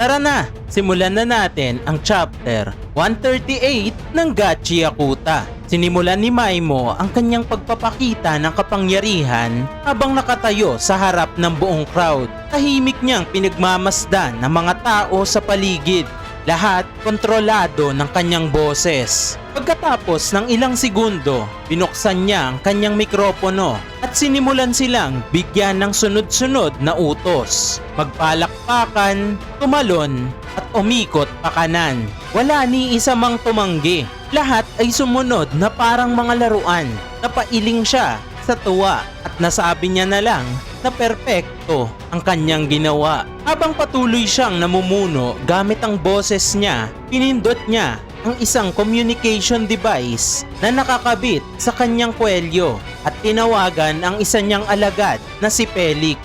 Tara na, simulan na natin ang chapter 138 ng Gachi Yakuta. Sinimulan ni Maimo ang kanyang pagpapakita ng kapangyarihan habang nakatayo sa harap ng buong crowd. Tahimik niyang pinagmamasdan ng mga tao sa paligid. Lahat kontrolado ng kanyang boses. Pagkatapos ng ilang segundo, binuksan niya ang kanyang mikropono at sinimulan silang bigyan ng sunod-sunod na utos. Magpalakpakan, tumalon, at umikot pa kanan. Wala ni isa mang tumanggi. Lahat ay sumunod na parang mga laruan. Napailing siya sa tuwa at nasabi niya na lang na perpekto ang kanyang ginawa. Habang patuloy siyang namumuno gamit ang boses niya, pinindot niya ang isang communication device na nakakabit sa kanyang kwelyo at tinawagan ang isa niyang alagad na si Felix.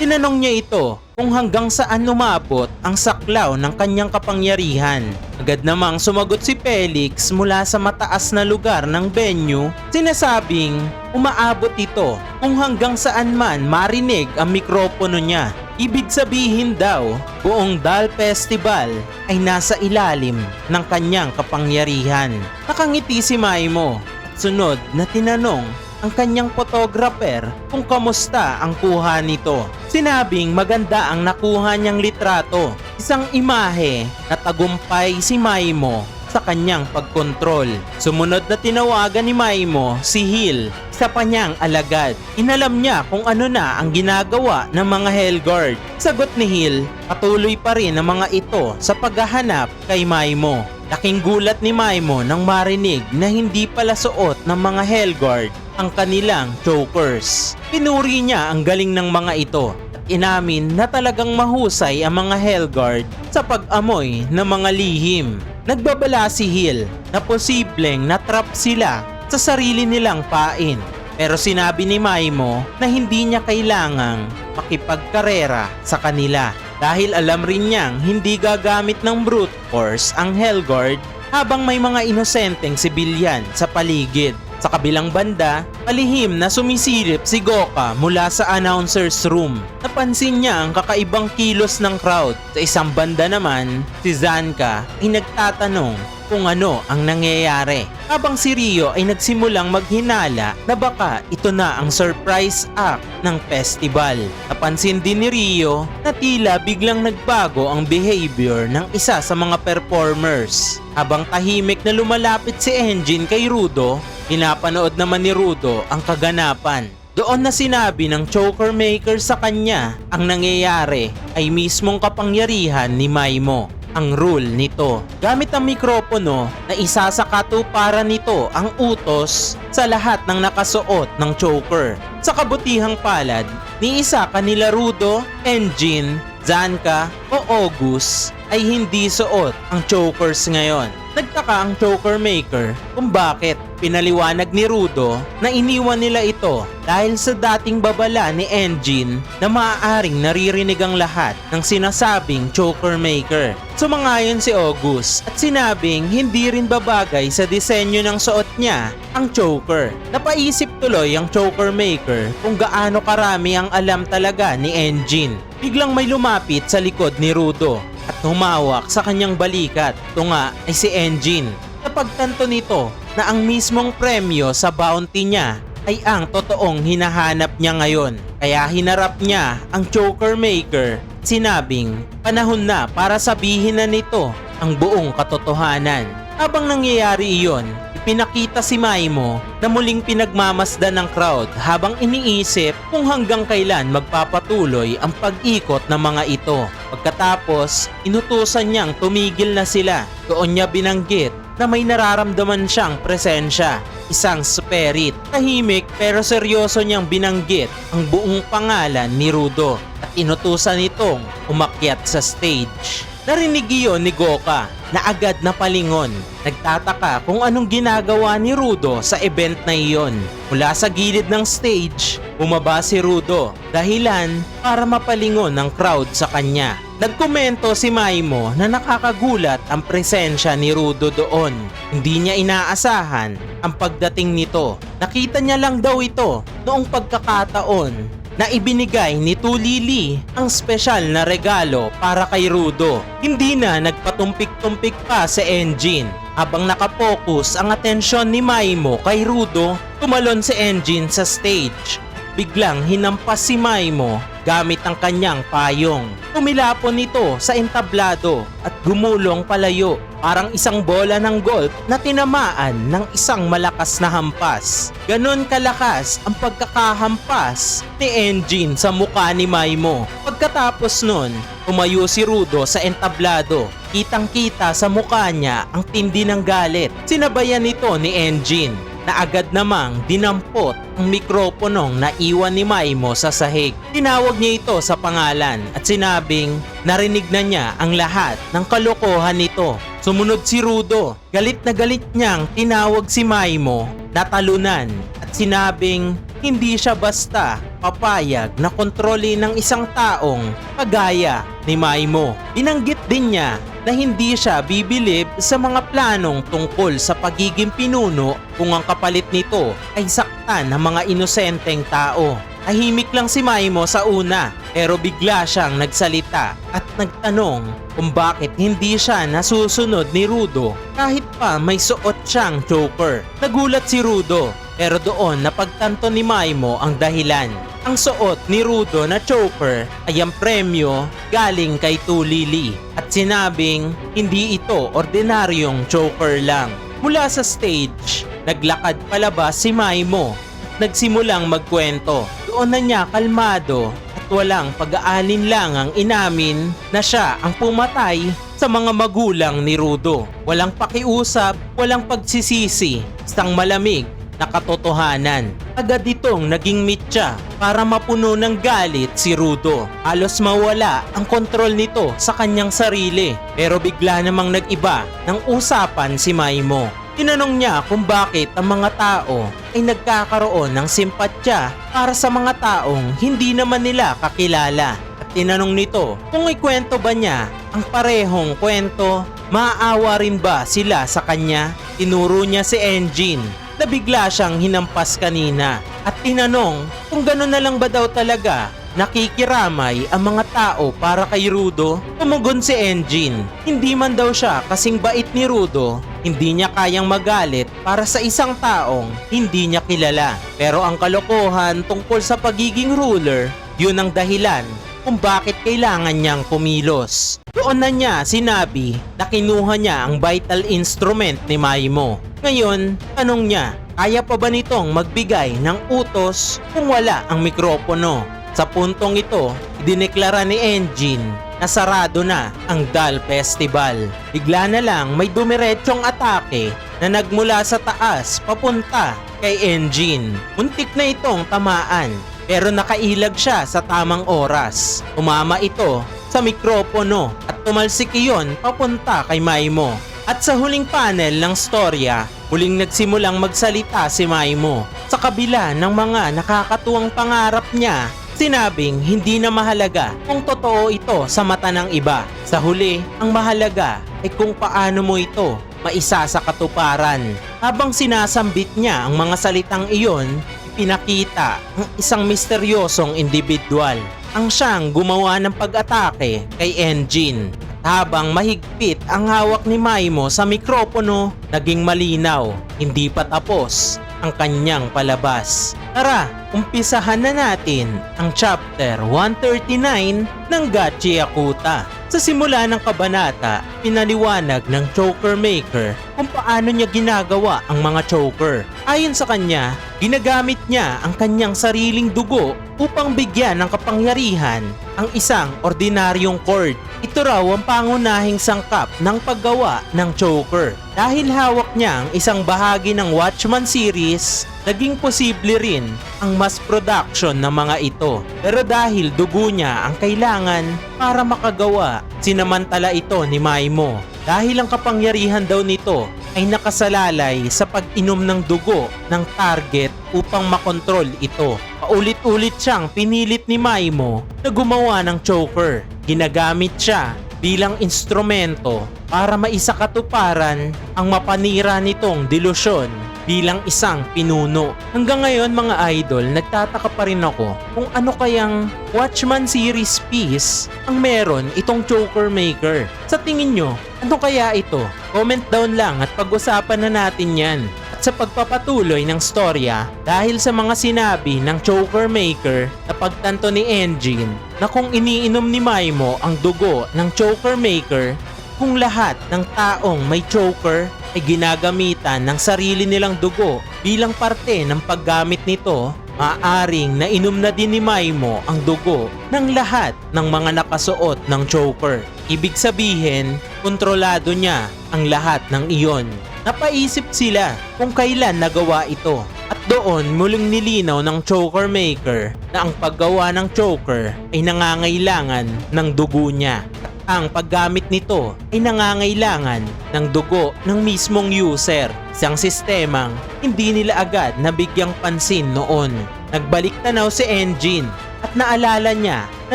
Tinanong niya ito kung hanggang saan lumabot ang saklaw ng kanyang kapangyarihan. Agad namang sumagot si Felix mula sa mataas na lugar ng venue, sinasabing umaabot ito kung hanggang saan man marinig ang mikropono niya. Ibig sabihin daw, buong Dal Festival ay nasa ilalim ng kanyang kapangyarihan. Nakangiti si Maimo at sunod na tinanong ang kanyang photographer kung kamusta ang kuha nito. Sinabing maganda ang nakuha niyang litrato. Isang imahe na tagumpay si Maimo sa kanyang pagkontrol. Sumunod na tinawagan ni Maimo si Hill, isa pa niyang alagad. Inalam niya kung ano na ang ginagawa ng mga Hellguard. Sagot ni Hill, patuloy pa rin ang mga ito sa paghahanap kay Maimo. Laking gulat ni Maimo nang marinig na hindi pala suot ng mga Hellguard ang kanilang chokers. Pinuri niya ang galing ng mga ito at inamin na talagang mahusay ang mga Hellguard sa pag-amoy ng mga lihim. Nagbabala si Hill na posibleng natrap sila sa sarili nilang pain. Pero sinabi ni Maimo na hindi niya kailangang makipagkarera sa kanila dahil alam rin niyang hindi gagamit ng brute force ang Hellguard habang may mga inosenteng sibilyan sa paligid. Sa kabilang banda, palihim na sumisilip si Goka mula sa announcer's room. Napansin niya ang kakaibang kilos ng crowd. Sa isang banda naman, si Zanka ay nagtatanong kung ano ang nangyayari. Habang si Rio ay nagsimulang maghinala na baka ito na ang surprise act ng festival. Napansin din ni Rio na tila biglang nagbago ang behavior ng isa sa mga performers. Habang tahimik na lumalapit si Engine kay Rudo, pinapanood naman ni Rudo ang kaganapan. Doon na sinabi ng choker maker sa kanya ang nangyayari ay mismong kapangyarihan ni Maimo ang rule nito. Gamit ang mikropono na isa sa katuparan nito ang utos sa lahat ng nakasuot ng choker. Sa kabutihang palad, ni isa kanila Rudo, Engine, Zanka o August ay hindi suot ang chokers ngayon. Nagtaka ang choker maker kung bakit pinaliwanag ni Rudo na iniwan nila ito dahil sa dating babala ni Engine na maaaring naririnig ang lahat ng sinasabing choker maker. Sumangayon si August at sinabing hindi rin babagay sa disenyo ng suot niya ang choker. Napaisip tuloy ang choker maker kung gaano karami ang alam talaga ni Engine. Biglang may lumapit sa likod ni Rudo at humawak sa kanyang balikat. Ito nga ay si Engine. Napagtanto nito na ang mismong premyo sa bounty niya ay ang totoong hinahanap niya ngayon. Kaya hinarap niya ang choker maker sinabing panahon na para sabihin na nito ang buong katotohanan. Habang nangyayari iyon, ipinakita si Maimo na muling pinagmamasdan ng crowd habang iniisip kung hanggang kailan magpapatuloy ang pag-ikot ng mga ito. Pagkatapos, inutusan niyang tumigil na sila. Doon niya binanggit na may nararamdaman siyang presensya, isang spirit. Tahimik pero seryoso niyang binanggit ang buong pangalan ni Rudo at inutusan itong umakyat sa stage. Narinig iyon ni Goka na agad na palingon. Nagtataka kung anong ginagawa ni Rudo sa event na iyon. Mula sa gilid ng stage, bumaba si Rudo. Dahilan para mapalingon ng crowd sa kanya. Nagkomento si Maimo na nakakagulat ang presensya ni Rudo doon. Hindi niya inaasahan ang pagdating nito. Nakita niya lang daw ito noong pagkakataon na ibinigay ni Tulili ang espesyal na regalo para kay Rudo. Hindi na nagpatumpik-tumpik pa sa engine. Habang nakapokus ang atensyon ni Maimo kay Rudo, tumalon si engine sa stage. Biglang hinampas si Maimo gamit ang kanyang payong. Tumilapon ito sa entablado at gumulong palayo parang isang bola ng golf na tinamaan ng isang malakas na hampas. Ganon kalakas ang pagkakahampas ni Engine sa mukha ni Maimo. Pagkatapos nun, tumayo si Rudo sa entablado. Kitang kita sa mukha niya ang tindi ng galit. Sinabayan nito ni Engine na agad namang dinampot ang mikroponong naiwan ni Maimo sa sahig. Tinawag niya ito sa pangalan at sinabing narinig na niya ang lahat ng kalokohan nito. Sumunod si Rudo. Galit na galit niyang tinawag si Maimo na talunan at sinabing hindi siya basta papayag na kontrolin ng isang taong kagaya ni Maimo. Binanggit din niya na hindi siya bibilib sa mga planong tungkol sa pagiging pinuno kung ang kapalit nito ay saktan ng mga inosenteng tao. Tahimik lang si Maimo sa una pero bigla siyang nagsalita at nagtanong kung bakit hindi siya nasusunod ni Rudo kahit pa may suot siyang choker. Nagulat si Rudo pero doon napagtanto ni Maimo ang dahilan. Ang suot ni Rudo na choker ay ang premyo galing kay Tulili at sinabing hindi ito ordinaryong choker lang. Mula sa stage, naglakad palabas si Maimo nagsimulang magkwento. Doon na niya kalmado at walang pag-aalinlang ang inamin na siya ang pumatay sa mga magulang ni Rudo. Walang pakiusap, walang pagsisisi, isang malamig na katotohanan. Agad itong naging mitya para mapuno ng galit si Rudo. Halos mawala ang kontrol nito sa kanyang sarili. Pero bigla namang nag-iba ng usapan si Maimo. Tinanong niya kung bakit ang mga tao ay nagkakaroon ng simpatya para sa mga taong hindi naman nila kakilala. At tinanong nito kung ikwento ba niya ang parehong kwento, maaawa rin ba sila sa kanya? Tinuro niya si Engine na bigla siyang hinampas kanina at tinanong kung gano'n na lang ba daw talaga nakikiramay ang mga tao para kay Rudo. Tumugon si Engine. Hindi man daw siya kasing bait ni Rudo, hindi niya kayang magalit para sa isang taong hindi niya kilala. Pero ang kalokohan tungkol sa pagiging ruler, yun ang dahilan kung bakit kailangan niyang kumilos. Doon na niya sinabi na kinuha niya ang vital instrument ni Maimo. Ngayon, tanong niya, kaya pa ba nitong magbigay ng utos kung wala ang mikropono? Sa puntong ito, dineklara ni Engine na sarado na ang DAL Festival. Bigla na lang may dumiretsyong atake na nagmula sa taas papunta kay Engine. Muntik na itong tamaan pero nakailag siya sa tamang oras. Umama ito sa mikropono at tumalsik iyon papunta kay Maimo. At sa huling panel ng storya, huling nagsimulang magsalita si Maimo. Sa kabila ng mga nakakatuwang pangarap niya, sinabing hindi na mahalaga kung totoo ito sa mata ng iba. Sa huli, ang mahalaga ay kung paano mo ito maisa sa katuparan. Habang sinasambit niya ang mga salitang iyon, pinakita ang isang misteryosong individual. Ang siyang gumawa ng pag-atake kay Engine. Habang mahigpit ang hawak ni Maimo sa mikropono, naging malinaw, hindi pa tapos ang kanyang palabas. Tara, umpisahan na natin ang chapter 139 ng Gachi Akuta. Sa simula ng kabanata, pinaliwanag ng choker maker kung paano niya ginagawa ang mga choker. Ayon sa kanya, ginagamit niya ang kanyang sariling dugo upang bigyan ng kapangyarihan ang isang ordinaryong cord. Ito raw ang pangunahing sangkap ng paggawa ng choker. Dahil hawak niya ang isang bahagi ng Watchman series, naging posible rin ang mass production ng mga ito. Pero dahil dugo niya ang kailangan para makagawa, sinamantala ito ni Maimo. Dahil ang kapangyarihan daw nito ay nakasalalay sa pag-inom ng dugo ng target upang makontrol ito. Paulit-ulit siyang pinilit ni Maimo na gumawa ng choker. Ginagamit siya bilang instrumento para maisakatuparan ang mapanira nitong delusyon bilang isang pinuno. Hanggang ngayon mga idol, nagtataka pa rin ako kung ano kayang Watchman series piece ang meron itong Joker Maker. Sa tingin nyo, ano kaya ito? Comment down lang at pag-usapan na natin yan. At sa pagpapatuloy ng storya, dahil sa mga sinabi ng Joker Maker na pagtanto ni Engine na kung iniinom ni Maimo ang dugo ng Joker Maker, kung lahat ng taong may choker ay ginagamitan ng sarili nilang dugo bilang parte ng paggamit nito, maaaring nainom na din ni Maimo ang dugo ng lahat ng mga nakasuot ng choker. Ibig sabihin, kontrolado niya ang lahat ng iyon. Napaisip sila kung kailan nagawa ito at doon muling nilinaw ng choker maker na ang paggawa ng choker ay nangangailangan ng dugo niya ang paggamit nito ay nangangailangan ng dugo ng mismong user. Isang sistemang hindi nila agad nabigyang pansin noon. Nagbalik tanaw si Engine at naalala niya na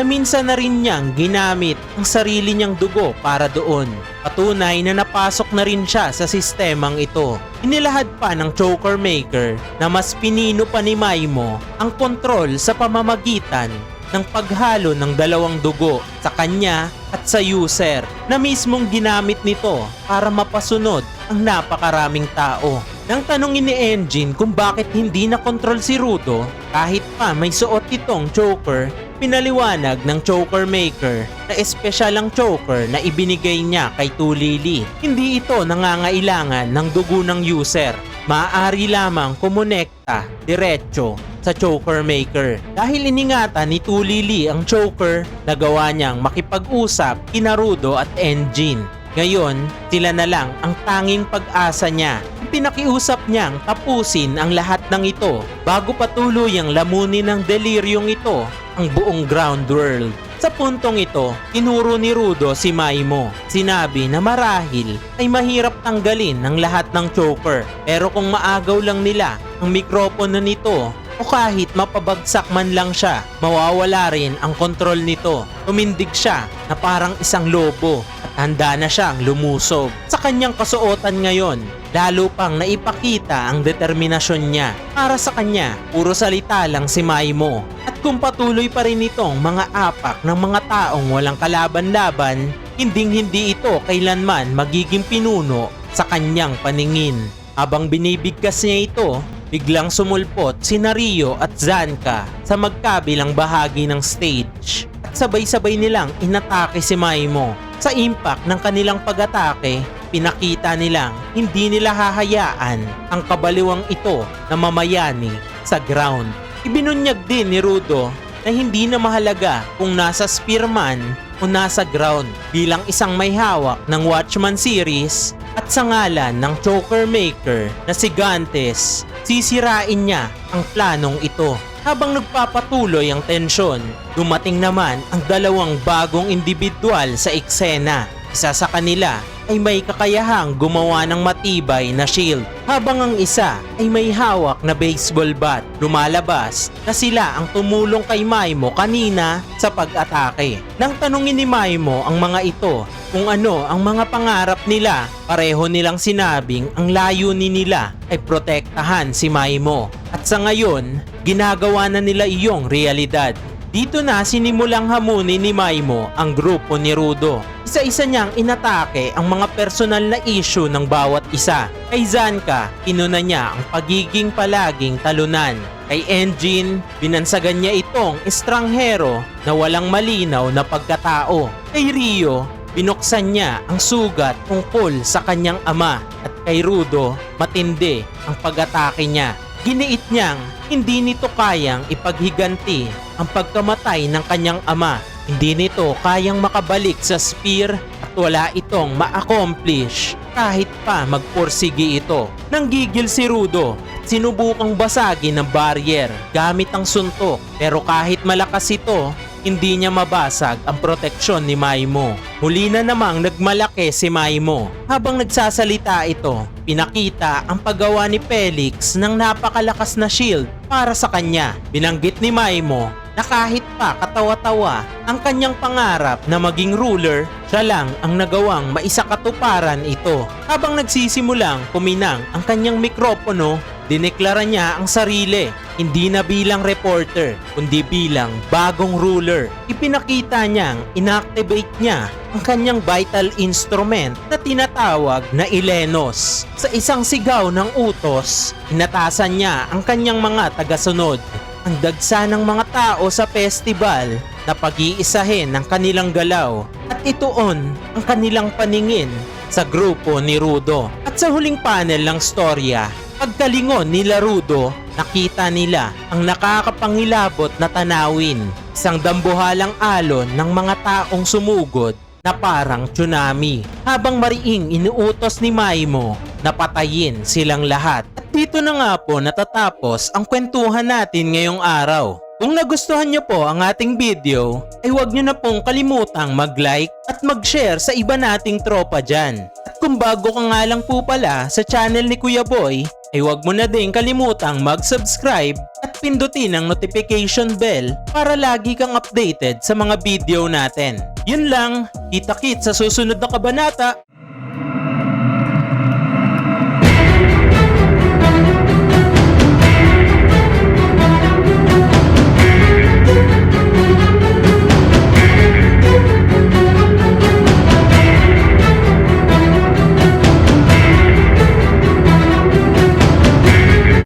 minsan na rin niyang ginamit ang sarili niyang dugo para doon. Patunay na napasok na rin siya sa sistemang ito. Inilahad pa ng Choker Maker na mas pinino pa ni Maimo ang kontrol sa pamamagitan ng paghalo ng dalawang dugo sa kanya at sa user na mismong ginamit nito para mapasunod ang napakaraming tao. Nang tanongin ni Engine kung bakit hindi na kontrol si Rudo kahit pa may suot itong choker, pinaliwanag ng choker maker na espesyal ang choker na ibinigay niya kay Tulili. Hindi ito nangangailangan ng dugo ng user maaari lamang kumonekta diretso sa choker maker. Dahil iningatan ni Tulili ang choker, nagawa niyang makipag-usap kina Rudo at Engine. Ngayon, sila na lang ang tanging pag-asa niya. Pinakiusap niyang tapusin ang lahat ng ito bago patuloy ang lamunin ng deliryong ito ang buong ground world. Sa puntong ito, tinuro ni Rudo si Maimo. Sinabi na marahil ay mahirap tanggalin ng lahat ng choker pero kung maagaw lang nila ang mikropono nito o kahit mapabagsak man lang siya, mawawala rin ang kontrol nito. Tumindig siya na parang isang lobo at handa na siyang lumusob. Sa kanyang kasuotan ngayon, lalo pang naipakita ang determinasyon niya. Para sa kanya, puro salita lang si Maimo. At kung patuloy pa rin itong mga apak ng mga taong walang kalaban-laban, hinding-hindi ito kailanman magiging pinuno sa kanyang paningin. Habang binibigkas niya ito, biglang sumulpot si Nario at Zanka sa magkabilang bahagi ng stage. At sabay-sabay nilang inatake si Maimo. Sa impact ng kanilang pag-atake, pinakita nilang hindi nila hahayaan ang kabaliwang ito na mamayani sa ground. Ibinunyag din ni Rudo na hindi na mahalaga kung nasa spearman o nasa ground bilang isang may hawak ng Watchman series at sa ngalan ng Choker Maker na si Gantes, sisirain niya ang planong ito. Habang nagpapatuloy ang tensyon, dumating naman ang dalawang bagong individual sa eksena. Isa sa kanila ay may kakayahang gumawa ng matibay na shield habang ang isa ay may hawak na baseball bat. Lumalabas na sila ang tumulong kay Maimo kanina sa pag-atake. Nang tanungin ni Maimo ang mga ito kung ano ang mga pangarap nila, pareho nilang sinabing ang layunin nila ay protektahan si Maimo. At sa ngayon, ginagawa na nila iyong realidad. Dito na sinimulang hamunin ni Maimo ang grupo ni Rudo. Isa-isa niyang inatake ang mga personal na issue ng bawat isa. Kay Zanka, inuna niya ang pagiging palaging talunan. Kay Engine, binansagan niya itong estranghero na walang malinaw na pagkatao. Kay Rio, binuksan niya ang sugat tungkol sa kanyang ama. At kay Rudo, matindi ang pag-atake niya. Giniit niyang hindi nito kayang ipaghiganti ang pagkamatay ng kanyang ama. Hindi nito kayang makabalik sa spear at wala itong ma-accomplish kahit pa magpursigi ito. Nanggigil si Rudo, sinubukang basagin ng barrier gamit ang suntok pero kahit malakas ito, hindi niya mabasag ang proteksyon ni Maimo. Huli na namang nagmalaki si Maimo. Habang nagsasalita ito, pinakita ang paggawa ni Felix ng napakalakas na shield para sa kanya. Binanggit ni Maimo na kahit pa katawa-tawa ang kanyang pangarap na maging ruler, siya lang ang nagawang maisakatuparan ito. Habang nagsisimulang kuminang ang kanyang mikropono, dineklara niya ang sarili, hindi na bilang reporter, kundi bilang bagong ruler. Ipinakita niyang inactivate niya ang kanyang vital instrument na tinatawag na Ilenos. Sa isang sigaw ng utos, inatasan niya ang kanyang mga tagasunod. Ang dagsa ng mga tao sa festival na pag-iisahin ng kanilang galaw at ituon ang kanilang paningin sa grupo ni Rudo. At sa huling panel ng storya, pagkalingon nila Rudo, nakita nila ang nakakapangilabot na tanawin. Isang dambuhalang alon ng mga taong sumugod na parang tsunami. Habang mariing inuutos ni Maimo na patayin silang lahat. At dito na nga po natatapos ang kwentuhan natin ngayong araw. Kung nagustuhan nyo po ang ating video, ay huwag nyo na pong kalimutang mag-like at mag-share sa iba nating tropa dyan. At kung bago ka nga lang po pala sa channel ni Kuya Boy, ay huwag mo na din kalimutang mag-subscribe at pindutin ang notification bell para lagi kang updated sa mga video natin. Yun lang, kita-kit sa susunod na kabanata.